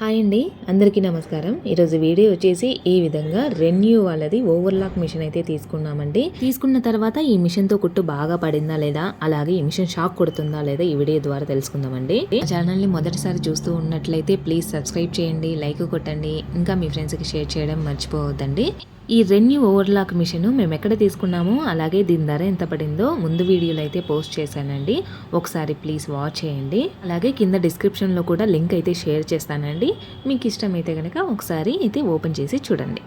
Hi అండి అందరికీ నమస్కారం. ఈరోజు వీడియో వచ్చేసి ఈ విధంగా రెన్యూ వాళ్ళది ఓవర్లాక్ మిషన్ అయితే తీసుకున్నామండి. తీసుకున్న తర్వాత ఈ మిషన్తో కుట్టు బాగా పడిందా లేదా అలాగే ఈ మిషన్ షాక్ కొడుతుందా లేదా ఈ వీడియో ద్వారా తెలుసుకుందామండి. ఛానల్ని మొదటిసారి చూస్తూ ఉన్నట్లయితే ప్లీజ్ సబ్స్క్రైబ్ చేయండి లైక్ కొట్టండి ఇంకా మీ ఫ్రెండ్స్కి షేర్ చేయడం మర్చిపోవద్దండి. ఈ రెన్యూ ఓవర్లాక్ మిషన్ మేము ఎక్కడ తీసుకున్నామో అలాగే దీని ధర ఎంత పడిందో ముందు వీడియోలో అయితే పోస్ట్ చేశానండి. ఒకసారి ప్లీజ్ వాచ్ చేయండి. అలాగే కింద డిస్క్రిప్షన్లో కూడా లింక్ అయితే షేర్ చేస్తానండి. మీకు ఇష్టమైతే కనుక ఒకసారి అయితే ఓపెన్ చేసి చూడండి.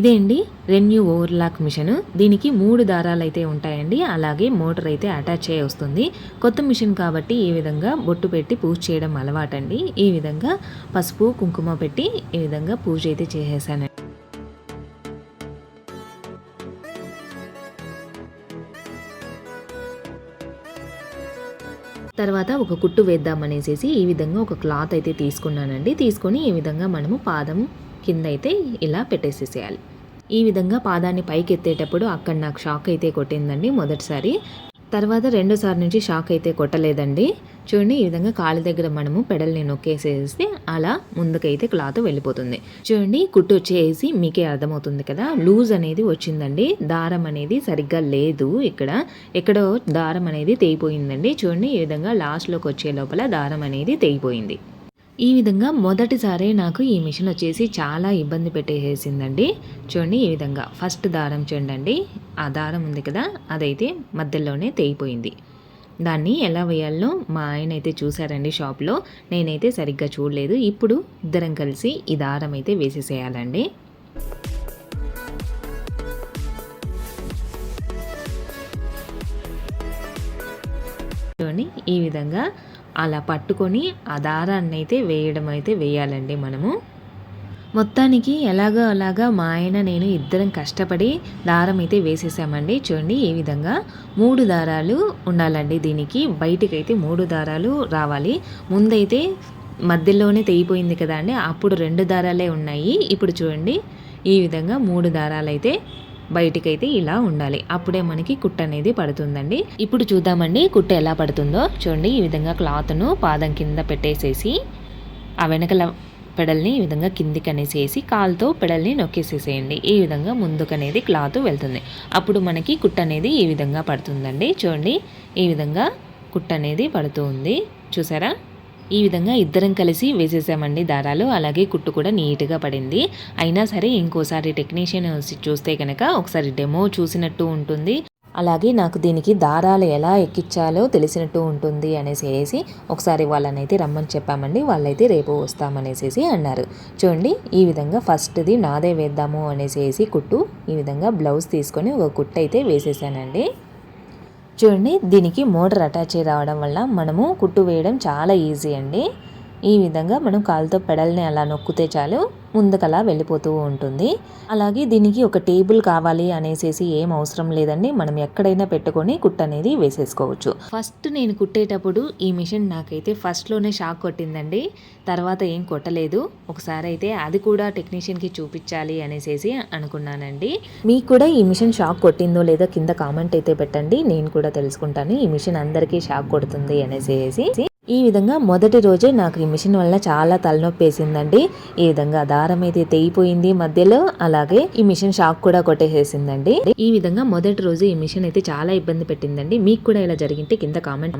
ఇదే అండి రెన్యూ ఓవర్లాక్ మిషన్. దీనికి మూడు దారాలు అయితే ఉంటాయండి. అలాగే మోటార్ అయితే అటాచ్ అయ్యి వస్తుంది. కొత్త మిషన్ కాబట్టి ఈ విధంగా బొట్టు పెట్టి పూజ చేయడం అలవాటండి. ఈ విధంగా పసుపు కుంకుమ పెట్టి ఈ విధంగా పూజ అయితే చేసేసానండి. తర్వాత ఒక కుట్టు వేద్దామనేసి ఈ విధంగా ఒక క్లాత్ అయితే తీసుకున్నానండి. తీసుకొని ఈ విధంగా మనము పాదం కింద అయితే ఇలా పెట్టేసేసేయాలి. ఈ విధంగా పాదాన్ని పైకి ఎత్తేటప్పుడు అక్కడ నాకు షాక్ అయితే కొట్టిందండి మొదటిసారి. తర్వాత రెండోసారి నుంచి షాక్ అయితే కొట్టలేదండి. చూడండి ఈ విధంగా కాళ్ళ దగ్గర మనము పెడల్ని నొక్కేసేస్తే అలా ముందుకైతే క్లాత్ వెళ్ళిపోతుంది. చూడండి కుట్టు వచ్చేసి మీకే అర్థమవుతుంది కదా. లూజ్ అనేది వచ్చిందండి. దారం అనేది సరిగ్గా లేదు ఇక్కడ. ఎక్కడో దారం అనేది తెగిపోయిందండి చూడండి ఈ విధంగా లాస్ట్లోకి వచ్చే లోపల దారం అనేది తెగిపోయింది ఈ విధంగా మొదటిసారి నాకు ఈ మిషన్ వచ్చేసి చాలా ఇబ్బంది పెట్టేసేసిందండి. చూడండి ఈ విధంగా ఫస్ట్ దారం చూడండి ఆ దారం ఉంది కదా అదైతే మధ్యలోనే తెగిపోయింది దాన్ని ఎలా వేయాలో మా ఆయన అయితే చూసారండి షాప్లో. నేనైతే సరిగ్గా చూడలేదు. ఇప్పుడు ఇద్దరం కలిసి ఈ దారం అయితే వేసేసేయాలండి. ఈ విధంగా అలా పట్టుకొని ఆ దారాన్ని అయితే వేయడం అయితే వేయాలండి మనము. మొత్తానికి ఎలాగో అలాగా మా ఆయన నేను ఇద్దరం కష్టపడి దారం అయితే వేసేసామండి. చూడండి ఈ విధంగా మూడు దారాలు ఉండాలండి దీనికి. బయటికి అయితే మూడు దారాలు రావాలి. ముందైతే మధ్యలోనే తెగిపోయింది కదా అండి అప్పుడు రెండు దారాలే ఉన్నాయి. ఇప్పుడు చూడండి ఈ విధంగా మూడు దారాలు అయితే బయటికైతే ఇలా ఉండాలి. అప్పుడే మనకి కుట్ట అనేది పడుతుందండి. ఇప్పుడు చూద్దామండి కుట్ట ఎలా పడుతుందో. చూడండి ఈ విధంగా క్లాత్ను పాదం కింద పెట్టేసేసి ఆ వెనకల పెడల్ని ఈ విధంగా కిందికి అనేసేసి కాలుతో పెడల్ని నొక్కేసేసేయండి. ఈ విధంగా ముందుకనేది క్లాత్ వెళ్తుంది. అప్పుడు మనకి కుట్ట అనేది ఈ విధంగా పడుతుందండి. చూడండి ఈ విధంగా కుట్ట అనేది పడుతూ ఉంది. చూసారా? ఈ విధంగా ఇద్దరం కలిసి వేసేసామండి దారాలు. అలాగే కుట్టు కూడా నీట్గా పడింది. అయినా సరే ఇంకోసారి టెక్నీషియన్ చూస్తే కనుక ఒకసారి డెమో చూసినట్టు ఉంటుంది. అలాగే నాకు దీనికి దారాలు ఎలా ఎక్కించాలో తెలిసినట్టు ఉంటుంది అనేసి వేసి ఒకసారి వాళ్ళనైతే రమ్మని చెప్పామండి. వాళ్ళైతే రేపు వస్తామనేసేసి అన్నారు. చూడండి ఈ విధంగా ఫస్ట్ది నాదే వేద్దాము అనేసి కుట్టు ఈ విధంగా బ్లౌజ్ తీసుకొని ఒక కుట్టు అయితే వేసేసానండి. చూడండి దీనికి మోటార్ అటాచ్ రావడం వల్ల మనము కుట్టు వేయడం చాలా ఈజీ అండి. ఈ విధంగా మనం కాలుతో పెడల్ని అలా నొక్కితే చాలు ముందుకలా వెళ్ళిపోతూ ఉంటుంది. అలాగే దీనికి ఒక టేబుల్ కావాలి అనేసి ఏం అవసరం లేదండి. మనం ఎక్కడైనా పెట్టుకొని కుట్ట అనేది వేసేసుకోవచ్చు. ఫస్ట్ నేను కుట్టేటప్పుడు ఈ మిషన్ నాకైతే ఫస్ట్లోనే షాక్ కొట్టిందండి. తర్వాత ఏం కొట్టలేదు. ఒకసారి అయితే అది కూడా టెక్నీషియన్కి చూపించాలి అనేసి అనుకున్నానండి. మీకు కూడా ఈ మిషన్ షాక్ కొట్టిందో లేదో కింద కామెంట్ అయితే పెట్టండి. నేను కూడా తెలుసుకుంటాను. ఈ మిషన్ అందరికీ షాక్ కొడుతుంది అనేసి ఈ విధంగా మొదటి రోజే నాకు ఈ మిషన్ వల్ల చాలా తలనొప్పి వేసిందండి ఈ విధంగా దారం అయితే తెగిపోయింది మధ్యలో అలాగే ఈ మిషన్ షాక్ కూడా కొట్టేసేసిందండి. ఈ విధంగా మొదటి రోజు ఈ మిషన్ అయితే చాలా ఇబ్బంది పెట్టిందండి. మీకు కూడా ఇలా జరిగింటే కింద కామెంట్